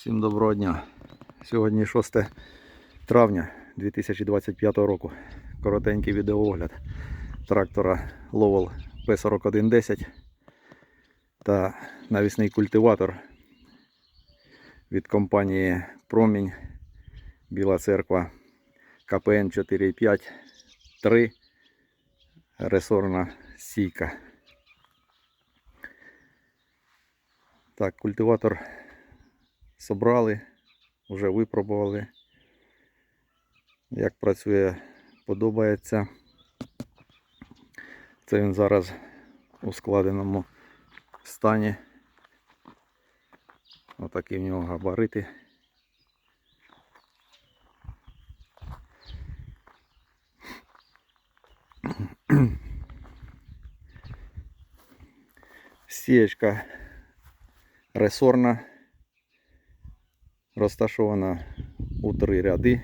Всім доброго дня. Сьогодні 6 травня 2025 року. Коротенький відеоогляд трактора Lowell P4110 та навісний культиватор від компанії Промінь Біла Церква КПН 4.5 3 ресорна сійка. Так, культиватор собрали, вже випробували. Як працює, подобається. Це він зараз у складеному стані. Отакі в нього габарити. Сієчка ресорна розташована у три ряди.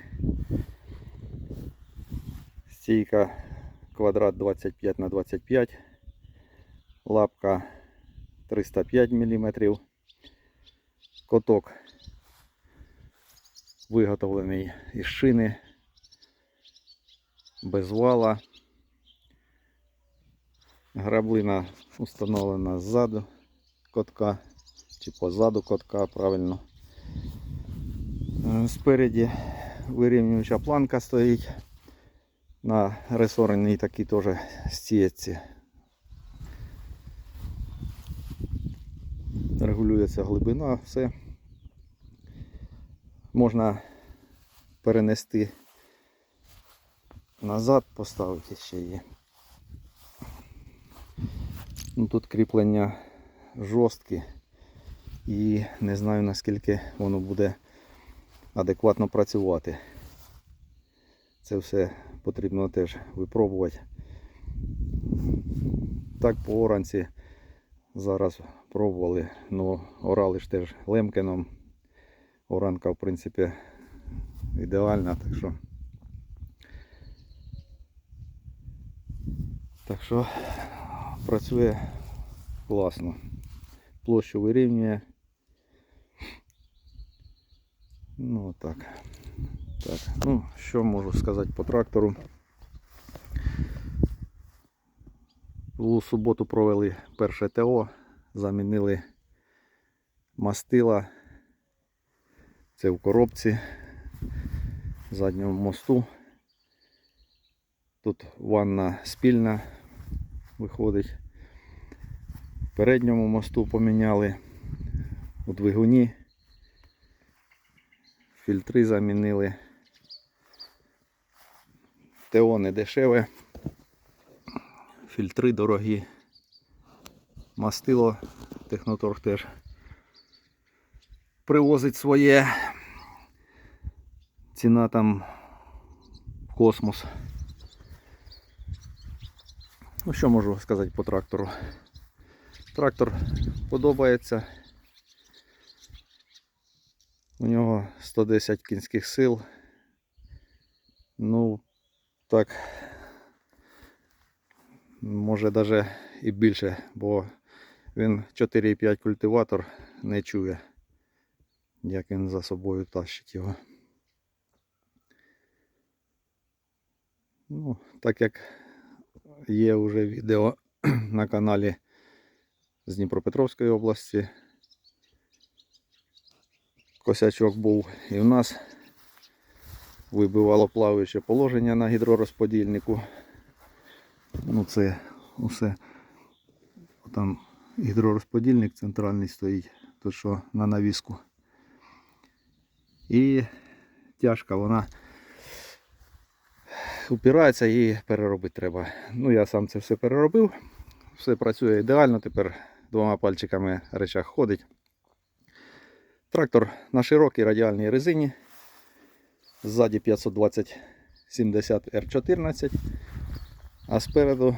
Стійка квадрат 25 на 25, лапка 305 мм, коток виготовлений із шини, без вала. Граблина установлена ззаду котка чи позаду котка, правильно. Спереді вирівнююча планка стоїть. На ресорній такій теж стієці. Регулюється глибина, все. Можна перенести назад, поставити ще її. Ну, тут кріплення жорсткі і не знаю наскільки воно буде адекватно працювати. Це все потрібно теж випробувати. Так по оранці зараз пробували, ну орали ж теж лемкеном. Оранка в принципі ідеальна, так що. Так що працює класно. Площу вирівнює. Ну так. Ну що можу сказати по трактору. У суботу провели перше ТО, замінили мастила. Це в коробці заднього мосту. Тут ванна спільна виходить. В передньому мосту поміняли у двигуні. Фільтри замінили. ТО не дешеве. Фільтри дорогі. Мастило Техноторг теж привозить своє. Ціна там в космос. Ну що можу сказати по трактору? Трактор подобається. У нього 110 кінських сил. Ну, так, може навіть і більше, бо він 4,5 культиватор не чує, як він за собою тащить його. Ну, так як є вже відео на каналі з Дніпропетровської області. Косячок був і в нас. Вибивало плаваюче положення на гідророзподільнику. Ну це усе. Там гідророзподільник центральний стоїть, то що на навіску. І тяжка вона упирається і переробити треба. Ну я сам це все переробив. Все працює ідеально, тепер двома пальчиками речах ходить. Трактор на широкій радіальній резині. Ззаді 520 70 R14, а спереду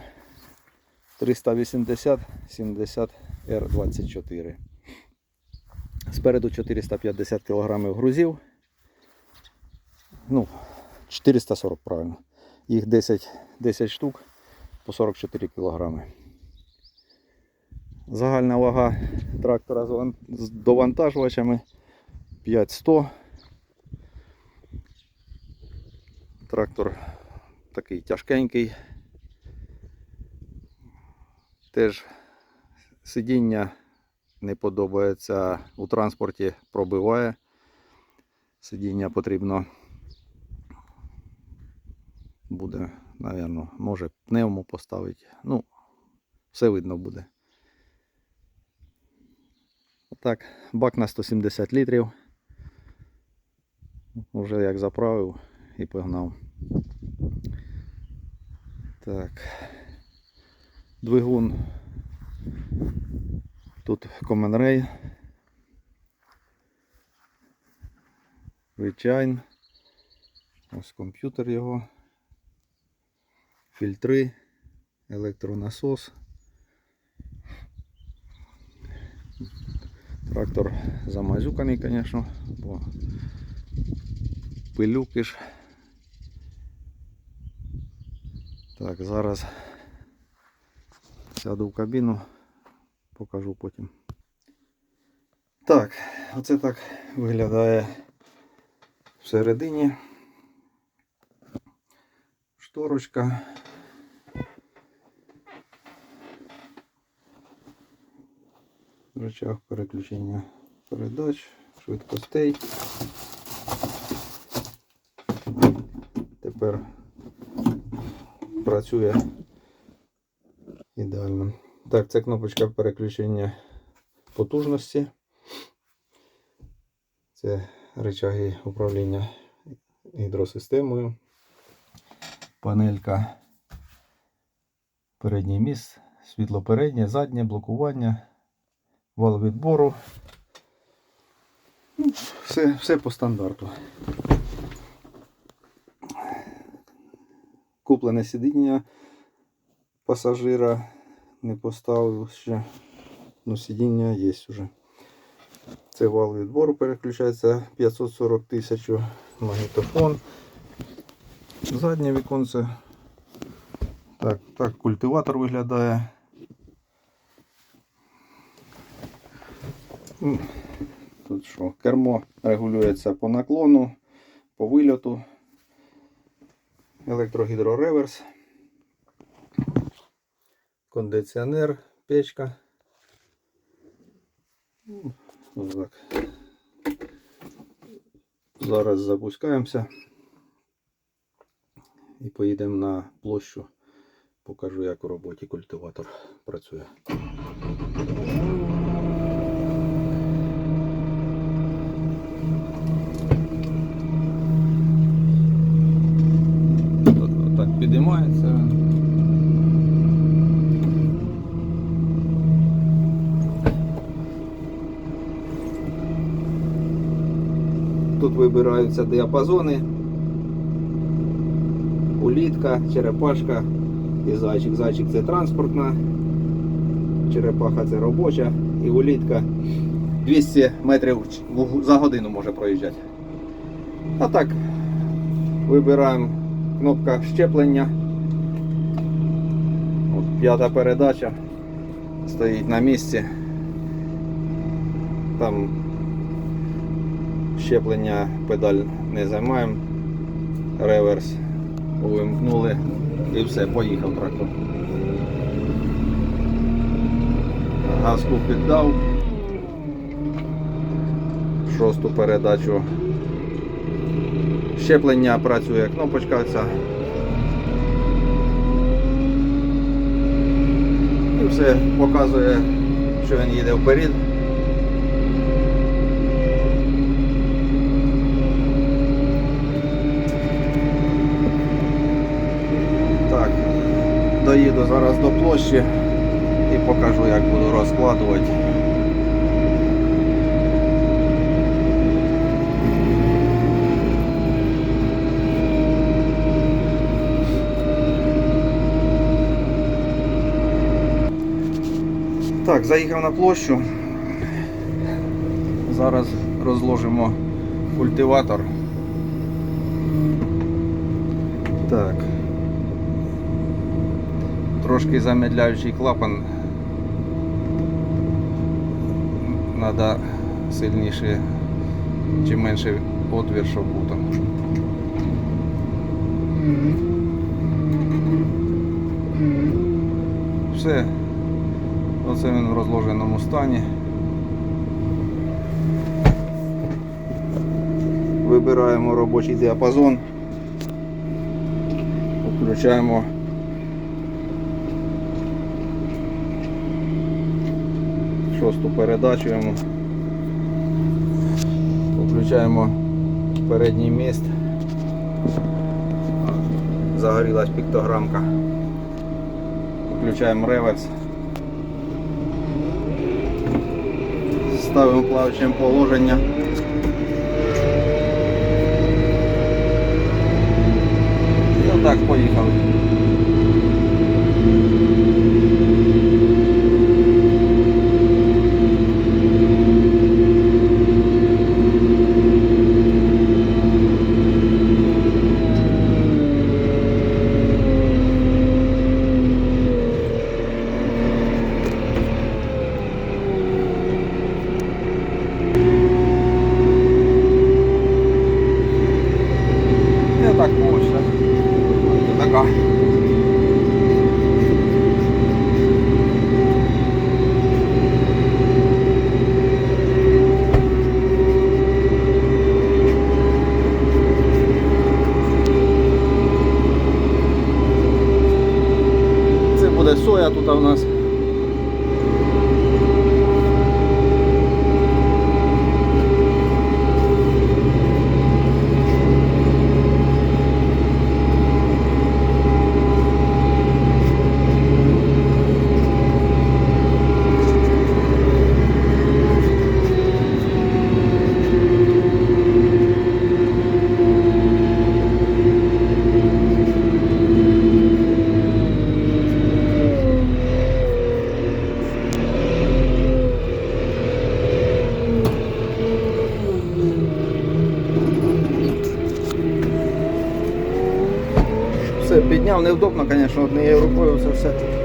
380 70 R24. Спереду 450 кг грузів. Ну, 440 правильно. Їх 10, 10 штук по 44 кг. Загальна вага трактора з ван- з довантажувачами 5100. Трактор такий тяжкенький. Теж сидіння не подобається у транспорті, пробиває. Сидіння потрібно буде, напевно, може пневму поставити. Ну, все видно буде. Так, бак на 170 літрів. Уже як заправив і погнав. Так. Двигун. Тут Ray. Звичайно. Ось комп'ютер його. Фільтри, електронасос. Трактор замазюканий, звісно, бо пилюки ж. Так, зараз сяду в кабіну, покажу потім. Так, оце так виглядає всередині. Шторочка. Рычаг переключення передач, швидкостей. Тепер працює ідеально. Так, це кнопочка переключення потужності. Це рычаги управління гідросистемою. Панелька передній міст, світло переднє, заднє, блокування, вал відбору. Ну, Все, все по стандарту. Куплене сидіння пасажира не поставив ще. Ну, сидіння є вже. Це вал відбору переключається 540 тисяч магнітофон. Заднє віконце. Так, так культиватор виглядає. Тут що? Кермо регулюється по наклону, по вильоту. Електрогідрореверс. Кондиціонер, печка. Ну, так. Зараз запускаємося і поїдемо на площу. Покажу, як у роботі культиватор працює. От- Так. Тут вибираються діапазони. Улітка, черепашка і зайчик. Зайчик це транспортна, черепаха це робоча і улітка 200 метрів за годину може проїжджати. А так, вибираємо кнопка щеплення. П'ята передача стоїть на місці. Там щеплення педаль не займаємо. Реверс увімкнули і все, поїхав трактор. Газку піддав. Шосту передачу. Щеплення працює кнопочка ця. Все показує, що він їде вперед. Так, доїду зараз до площі і покажу, як буду розкладувати. Так, заїхав на площу. Зараз розложимо культиватор. Так. Трошки замедляючий клапан. Треба сильніше чим менший отвір, щоб був там. Все. Оце він в розложеному стані. Вибираємо робочий діапазон. Включаємо шосту передачу йому. Включаємо передній міст. Загорілась піктограмка. Включаємо реверс. Ставимо плаваючим положення. І отак поїхали. Я так мощно. Така. Це буде соя тут у нас. Все, підняв невдобно, звісно, однією рукою це все.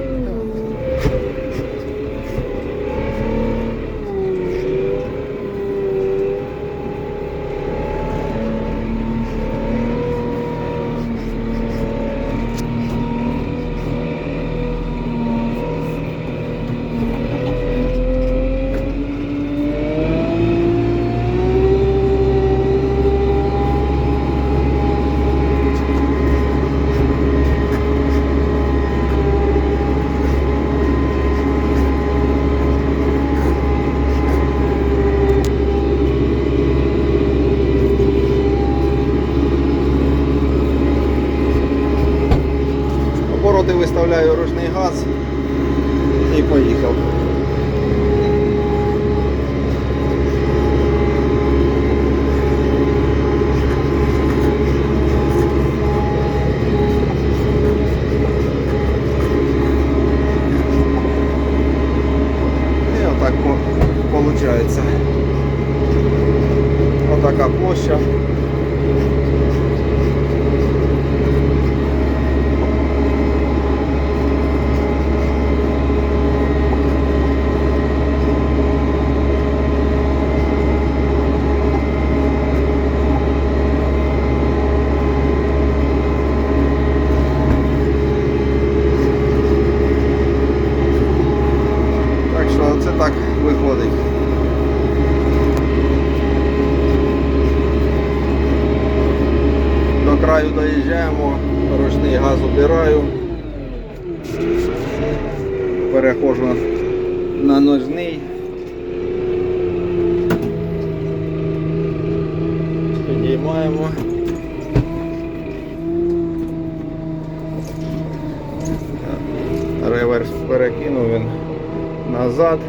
Назад.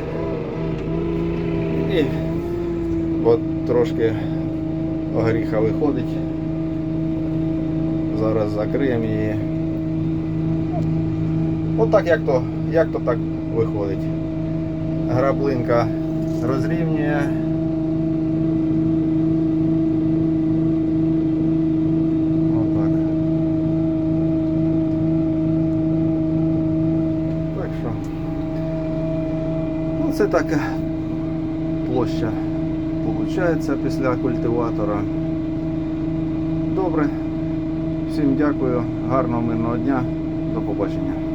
І от трошки горіха виходить. Зараз закриємо її. Отак як то, як то так виходить. Граблинка розрівнює. Отак. Так що. Ну це така площа виходить після культиватора. Добре. Всім дякую, гарного мирного дня. До побачення.